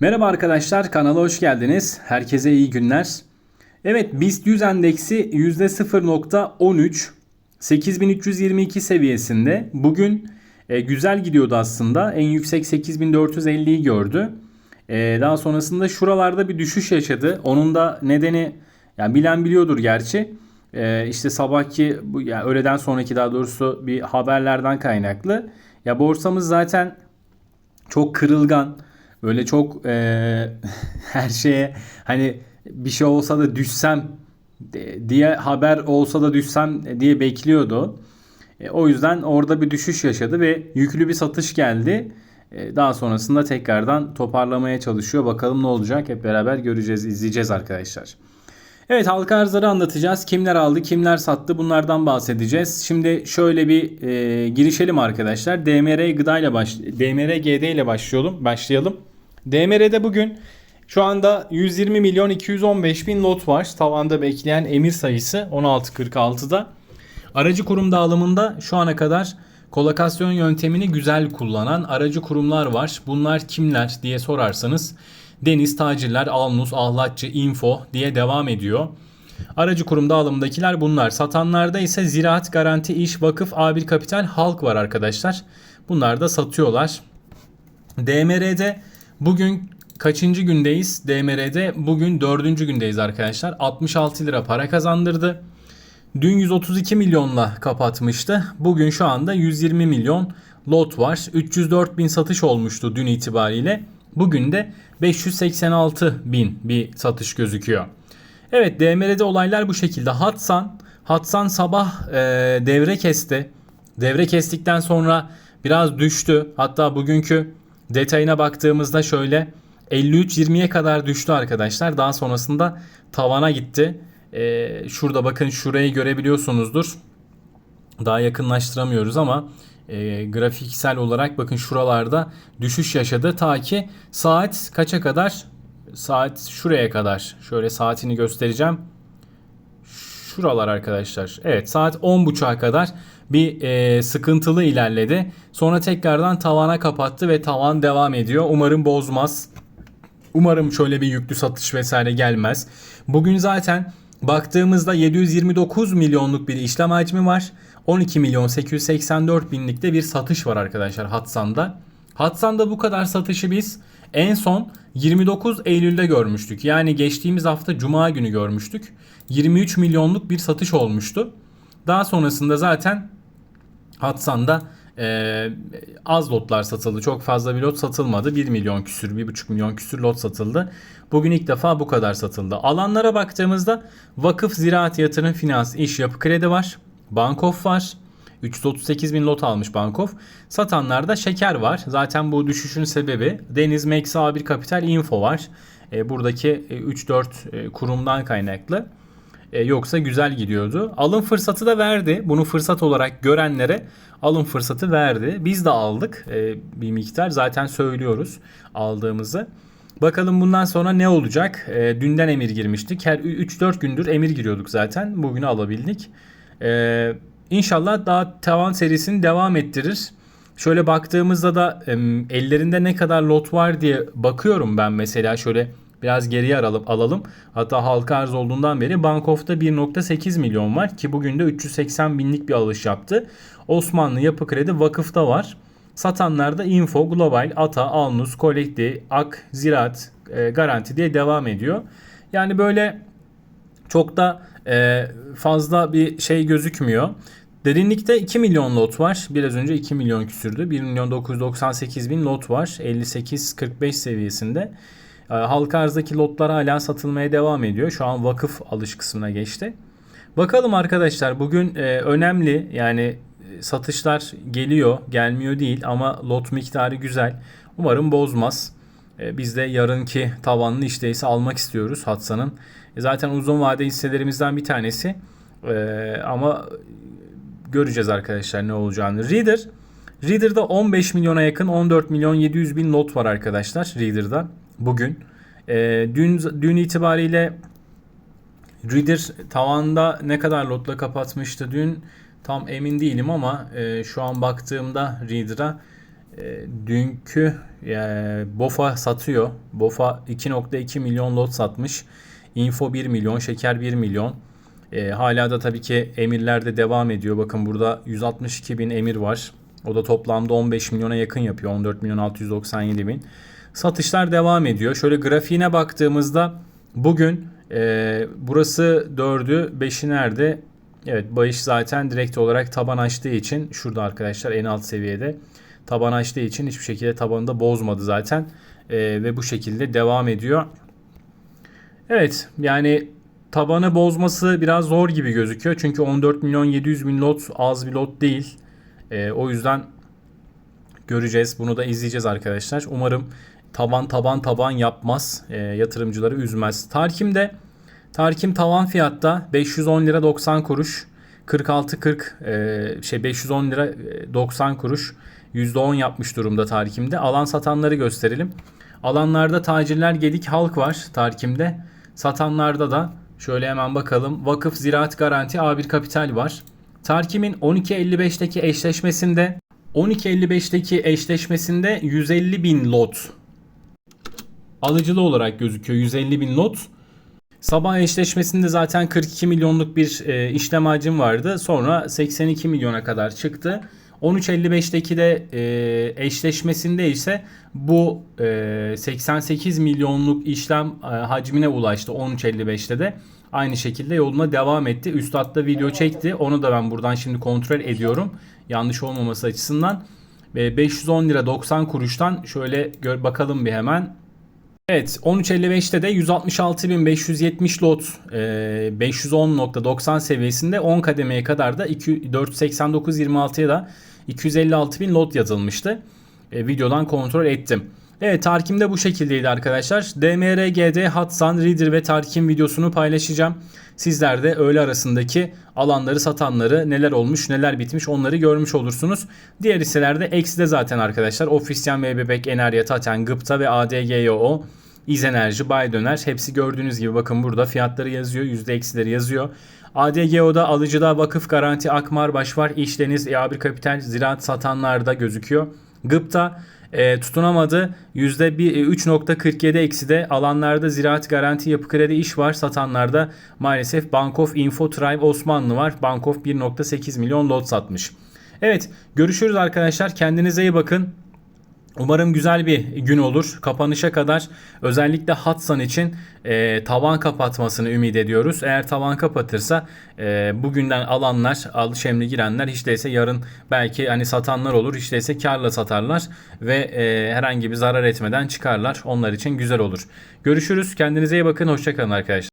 Merhaba arkadaşlar kanala hoş geldiniz. Herkese iyi günler. Evet BIST 100 endeksi %0.13 8322 seviyesinde. Bugün e, güzel gidiyordu aslında. En yüksek 8450'yi gördü. E, daha sonrasında şuralarda bir düşüş yaşadı. Onun da nedeni yani bilen biliyordur gerçi. E, işte sabahki bu yani öğleden sonraki daha doğrusu bir haberlerden kaynaklı. Ya borsamız zaten çok kırılgan. Böyle çok e, her şeye hani bir şey olsa da düşsem diye haber olsa da düşsem diye bekliyordu. E, o yüzden orada bir düşüş yaşadı ve yüklü bir satış geldi. E, daha sonrasında tekrardan toparlamaya çalışıyor. Bakalım ne olacak hep beraber göreceğiz, izleyeceğiz arkadaşlar. Evet halka arzları anlatacağız. Kimler aldı, kimler sattı bunlardan bahsedeceğiz. Şimdi şöyle bir e, girişelim arkadaşlar. DMR gıda ile baş DMR GD ile başlayalım. Başlayalım. DMR'de bugün şu anda 120 milyon 215 bin lot var. Tavanda bekleyen emir sayısı 16.46'da. Aracı kurum dağılımında şu ana kadar kolokasyon yöntemini güzel kullanan aracı kurumlar var. Bunlar kimler diye sorarsanız Deniz, Tacirler, Alnus, Ahlatçı, Info diye devam ediyor. Aracı kurum dağılımındakiler bunlar. Satanlarda ise Ziraat, Garanti, İş, Vakıf, A1 Kapital, Halk var arkadaşlar. Bunlar da satıyorlar. DMR'de bugün kaçıncı gündeyiz? DMR'de bugün dördüncü gündeyiz arkadaşlar. 66 lira para kazandırdı. Dün 132 milyonla kapatmıştı. Bugün şu anda 120 milyon lot var. 304 bin satış olmuştu dün itibariyle. Bugün de 586 bin bir satış gözüküyor. Evet DMR'de olaylar bu şekilde. Hatsan, Hatsan sabah e, devre kesti. Devre kestikten sonra biraz düştü. Hatta bugünkü detayına baktığımızda şöyle 53-20'ye kadar düştü arkadaşlar. Daha sonrasında tavana gitti. Ee, şurada bakın şurayı görebiliyorsunuzdur. Daha yakınlaştıramıyoruz ama e, grafiksel olarak bakın şuralarda düşüş yaşadı. Ta ki saat kaça kadar? Saat şuraya kadar. Şöyle saatini göstereceğim. Şuralar arkadaşlar. Evet saat 10.30'a kadar bir e, sıkıntılı ilerledi. Sonra tekrardan tavana kapattı ve tavan devam ediyor. Umarım bozmaz. Umarım şöyle bir yüklü satış vesaire gelmez. Bugün zaten baktığımızda 729 milyonluk bir işlem hacmi var. 12 milyon 884 binlikte bir satış var arkadaşlar Hatsan'da. Hatsan'da bu kadar satışı biz en son 29 Eylül'de görmüştük. Yani geçtiğimiz hafta Cuma günü görmüştük. 23 milyonluk bir satış olmuştu. Daha sonrasında zaten Hatsan'da e, az lotlar satıldı. Çok fazla bir lot satılmadı. 1 milyon küsür, 1,5 milyon küsür lot satıldı. Bugün ilk defa bu kadar satıldı. Alanlara baktığımızda vakıf, ziraat, yatırım, finans, iş, yapı, kredi var. Bankof var. 338 bin lot almış Bankof. Satanlarda şeker var. Zaten bu düşüşün sebebi Deniz, Meksi, A1 Kapital, Info var. E, buradaki 3-4 e, kurumdan kaynaklı. E, yoksa güzel gidiyordu. Alım fırsatı da verdi. Bunu fırsat olarak görenlere alım fırsatı verdi. Biz de aldık e, bir miktar. Zaten söylüyoruz aldığımızı. Bakalım bundan sonra ne olacak? E, dünden emir girmiştik. Her 3-4 gündür emir giriyorduk zaten. Bugünü alabildik. E, inşallah daha tavan serisini devam ettirir. Şöyle baktığımızda da ellerinde ne kadar lot var diye bakıyorum ben mesela şöyle Biraz geriye alalım. alalım. Hatta halka arz olduğundan beri Bankof'ta 1.8 milyon var ki bugün de 380 binlik bir alış yaptı. Osmanlı Yapı Kredi Vakıf'ta var. Satanlarda Info, Global, Ata, Alnus, Kolekti, Ak, Ziraat, e, Garanti diye devam ediyor. Yani böyle çok da e, fazla bir şey gözükmüyor. Derinlikte 2 milyon lot var. Biraz önce 2 milyon küsürdü. 1 milyon 998 bin lot var. 58-45 seviyesinde. Ee, halka arzdaki lotlar hala satılmaya devam ediyor. Şu an vakıf alış kısmına geçti. Bakalım arkadaşlar bugün e, önemli yani e, satışlar geliyor gelmiyor değil ama lot miktarı güzel. Umarım bozmaz. E, biz de yarınki tavanlı işteyse almak istiyoruz Hatsa'nın. Zaten uzun vade hisselerimizden bir tanesi. E, ama göreceğiz arkadaşlar ne olacağını. Reader Reader'da 15 milyona yakın 14 milyon 700 bin lot var arkadaşlar Reader'da bugün. E, dün dün itibariyle Reader tavanda ne kadar lotla kapatmıştı dün tam emin değilim ama e, şu an baktığımda Reader'a e, dünkü e, BOFA satıyor. BOFA 2.2 milyon lot satmış. Info 1 milyon, Şeker 1 milyon. E, hala da tabii ki emirlerde devam ediyor. Bakın burada 162 bin emir var. O da toplamda 15 milyona yakın yapıyor. 14 milyon 697 bin. Satışlar devam ediyor. Şöyle grafiğine baktığımızda bugün e, burası 4'ü 5'i nerede? Evet Bayış zaten direkt olarak taban açtığı için şurada arkadaşlar en alt seviyede taban açtığı için hiçbir şekilde tabanı da bozmadı zaten. E, ve bu şekilde devam ediyor. Evet yani tabanı bozması biraz zor gibi gözüküyor. Çünkü 14 milyon 700 bin lot az bir lot değil. E, o yüzden göreceğiz. Bunu da izleyeceğiz arkadaşlar. Umarım taban taban taban yapmaz. E, yatırımcıları üzmez. Tarkim'de Tarkim tavan fiyatta 510 lira 90 kuruş. 46.40 e, şey 510 lira e, 90 kuruş. %10 yapmış durumda Tarkim'de. Alan satanları gösterelim. Alanlarda tacirler Gedik Halk var Tarkim'de. Satanlarda da şöyle hemen bakalım. Vakıf Ziraat Garanti A1 Kapital var. Tarkim'in 12.55'teki eşleşmesinde 12.55'teki eşleşmesinde 150 bin lot alıcılı olarak gözüküyor. 150 bin lot. Sabah eşleşmesinde zaten 42 milyonluk bir e, işlem hacim vardı. Sonra 82 milyona kadar çıktı. 13.55'teki de e, eşleşmesinde ise bu e, 88 milyonluk işlem e, hacmine ulaştı 13.55'te de. Aynı şekilde yoluna devam etti. Üstad da video çekti. Onu da ben buradan şimdi kontrol ediyorum. Yanlış olmaması açısından. Ve 510 lira 90 kuruştan şöyle gör, bakalım bir hemen. Evet 13.55'te de 166.570 lot e, 510.90 seviyesinde 10 kademeye kadar da 489.26'ya da 256.000 lot yazılmıştı. E, videodan kontrol ettim. Evet Tarkim de bu şekildeydi arkadaşlar. DMRGD, Hatsan, Reader ve Tarkim videosunu paylaşacağım. Sizler de öğle arasındaki alanları satanları neler olmuş neler bitmiş onları görmüş olursunuz. Diğer hisselerde X'de zaten arkadaşlar. Ofisyan, Bebek, Enerya, Taten, Gıpta ve ADGYO İzenerji, Bay Döner hepsi gördüğünüz gibi bakın burada fiyatları yazıyor. Yüzde eksileri yazıyor. ADGO'da alıcıda vakıf garanti Akmarbaş var. İşdeniz, E1 Kapital, Ziraat satanlarda gözüküyor. Gıpta e, tutunamadı. %3.47 eksi de alanlarda ziraat garanti yapı kredi iş var. Satanlarda maalesef Bankof Info Tribe Osmanlı var. Bankof 1.8 milyon lot satmış. Evet görüşürüz arkadaşlar. Kendinize iyi bakın. Umarım güzel bir gün olur. Kapanışa kadar özellikle Hatsan için e, tavan kapatmasını ümit ediyoruz. Eğer tavan kapatırsa e, bugünden alanlar, alış emri girenler hiç değilse yarın belki hani satanlar olur. Hiç değilse karla satarlar ve e, herhangi bir zarar etmeden çıkarlar. Onlar için güzel olur. Görüşürüz. Kendinize iyi bakın. Hoşçakalın arkadaşlar.